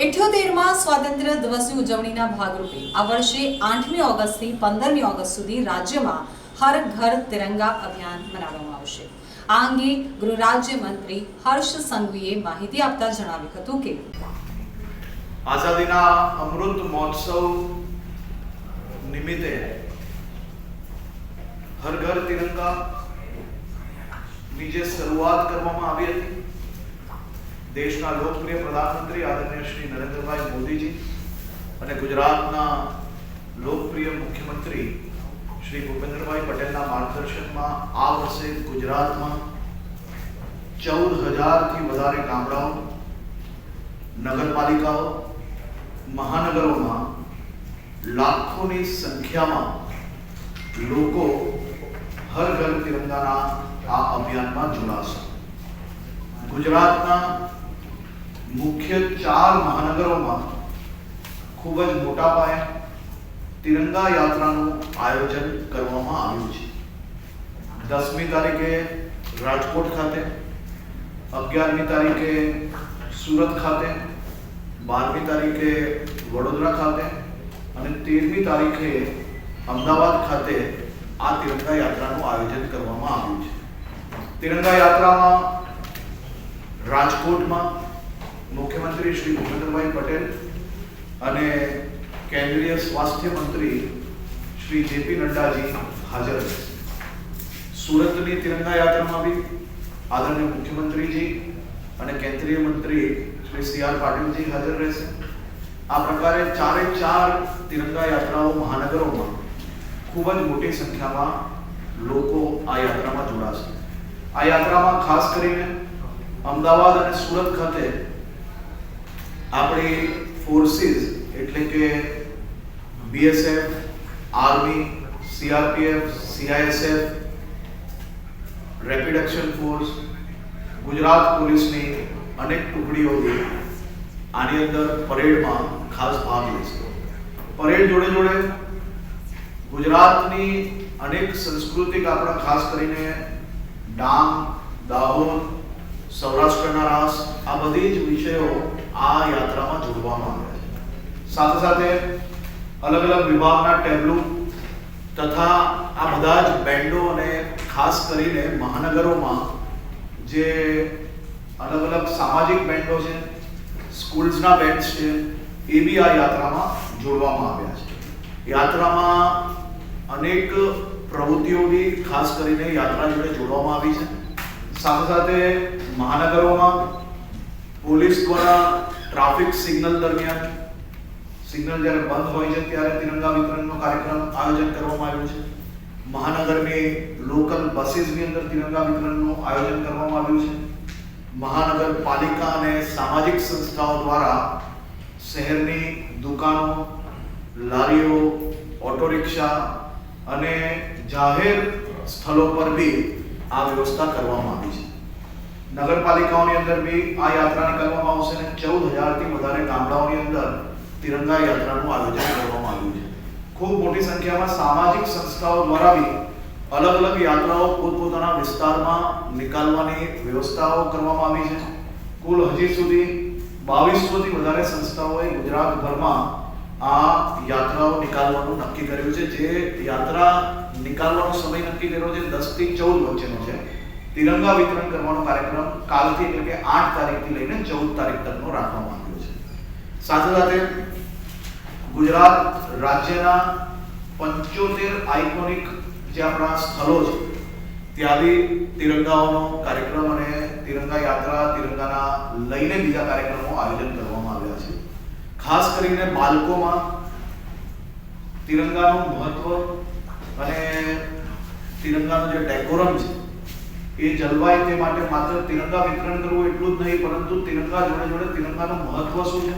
સ્વાતંત્ર્ય દિવસની ઉજવણીના ભાગરૂપે આ વર્ષે આઠમી ઓગસ્ટથી પંદરમી ઓગસ્ટ સુધી રાજ્યમાં હર ઘર તિરંગા અભિયાન મનાવવામાં આવશે. આ અંગે ગૃહ રાજ્ય મંત્રી હર્ષ સંઘવીએ માહિતી આપતા જણાવ્યું હતું કે આઝાદીના અમૃત મહોત્સવ નિમિત્તે હર ઘર તિરંગા ની જે શરૂઆત કરવામાં આવી હતી. દેશના લોકપ્રિય પ્રધાનમંત્રી આદરણીય શ્રી નરેન્દ્રભાઈ મોદીજી અને ગુજરાતના લોકપ્રિય મુખ્યમંત્રી શ્રી ભૂપેન્દ્રભાઈ પટેલના માર્ગદર્શનમાં આ વર્ષે ગુજરાતમાં ચૌદ હજારથી વધારે ગામડાઓ, નગરપાલિકાઓ, મહાનગરોમાં લાખોની સંખ્યામાં લોકો હર ઘર તિરંગાના આ અભિયાનમાં જોડાશે. ગુજરાતના મુખ્ય ચાર મહાનગરોમાં ખૂબ જ મોટા પાયે તિરંગા યાત્રાનું આયોજન કરવામાં આવ્યું છે. દસમી તારીખે રાજકોટ ખાતે, અગિયારમી તારીખે સુરત ખાતે, બારમી તારીખે વડોદરા ખાતે અને તેરમી તારીખે અમદાવાદ ખાતે આ તિરંગા યાત્રાનું આયોજન કરવામાં આવ્યું છે. તિરંગા યાત્રામાં રાજકોટમાં મુખ્યમંત્રી શ્રી ભૂપેન્દ્રભાઈ પટેલ અને કેન્દ્રીય સ્વાસ્થ્ય મંત્રી શ્રી જેપી નડ્ડાજી હાજર સુરતની તિરંગા યાત્રામાં બી આદરણીય મુખ્યમંત્રીજી અને કેન્દ્રીય મંત્રી શ્રી સી આર પાટીલજી હાજર રહેશે. આ પ્રકારે ચારે ચાર તિરંગા યાત્રાઓ મહાનગરોમાં ખૂબ જ મોટી સંખ્યામાં લોકો આ યાત્રામાં જોડાશે. આ યાત્રામાં ખાસ કરીને અમદાવાદ અને સુરત ખાતે આપણી ફોર્સિસ એટલે કે BSF army CRPF CISF rapid action force Gujarat પોલીસની અનેક ટુકડીઓ આની અંદર પરેડમાં ખાસ ભાગ લેશે પરેડ જોડે જોડે ગુજરાતની અનેક સંસ્કૃતિક આપણા ખાસ કરીને ડાંગ, દાહોદ સૌરાષ્ટ્રના રાસ આ બધી જ વિષયો આ યાત્રામાં જોડવામાં આવ્યા છે. સાથે સાથે અલગ અલગ વિભાગના ટેબ્લો તથા આ બધા જ બેન્ડો અને ખાસ કરીને મહાનગરોમાં જે અલગ અલગ સામાજિક બેન્ડો છે, સ્કૂલ્સના બેન્ડ્સ છે, એ બી આ યાત્રામાં જોડવામાં આવ્યા છે. યાત્રામાં અનેક પ્રવૃત્તિઓ બી ખાસ કરીને યાત્રા જોડે જોડવામાં આવી છે. સાથે સાથે મહાનગરોમાં પોલીસ દ્વારા ટ્રાફિક સિગ્નલ દરમિયાન સિગ્નલ જ્યારે બંધ હોય છે, ત્યારે તિરંગા વિતરણનો કાર્યક્રમ આયોજન કરવામાં આવ્યું છે. મહાનગરની લોકલ બસીસની અંદર તિરંગા વિતરણનું આયોજન કરવામાં આવ્યું છે. મહાનગરપાલિકા અને સામાજિક સંસ્થાઓ દ્વારા શહેરની દુકાનો, લારીઓ ઓટો રિક્ષા અને જાહેર સ્થળો પર બી આ વ્યવસ્થા કરવામાં આવી છે. નગરપાલિકાઓની અંદર બી આ યાત્રા નીકળવામાં આવશે અને ચૌદ હજારથી વધારે ગામડાઓની અંદર તિરંગા યાત્રાનું આયોજન કરવામાં આવ્યું છે. ખૂબ મોટી સંખ્યામાં સામાજિક સંસ્થાઓ દ્વારા બી અલગ અલગ યાત્રાઓ પોતપોતાના વિસ્તારમાં નીકાળવાની વ્યવસ્થાઓ કરવામાં આવી છે. કુલ હજી સુધી બાવીસોથી વધારે સંસ્થાઓએ ગુજરાતભરમાં આ યાત્રાઓ નીકાળવાનું નક્કી કર્યું છે. જે યાત્રા નીકાળવાનો સમય નક્કી કર્યો છે, દસથી ચૌદ વચ્ચેનો છે. તિરંગા વિતરણ કરવાનો કાર્યક્રમ કાલથી એટલે કે આઠ તારીખથી લઈને ચૌદ તારીખ તકનો રાખવામાં આવ્યો છે. સાથે સાથે ગુજરાત રાજ્યના પંચોતેર આઇકોનિક જે આપણા સ્થળો છે, ત્યાંથી તિરંગાઓનો કાર્યક્રમ અને તિરંગા યાત્રા, તિરંગાના લઈને બીજા કાર્યક્રમો આયોજન કરવામાં આવ્યા છે. ખાસ કરીને બાળકોમાં તિરંગાનું મહત્વ અને તિરંગાનો જે ડેકોરમ છે, એ જલવાય તે માટે માત્ર તિરંગા વિતરણ કરવું એટલું જ નહીં, પરંતુ તિરંગા જોડે જોડે તિરંગાનું મહત્વ શું છે?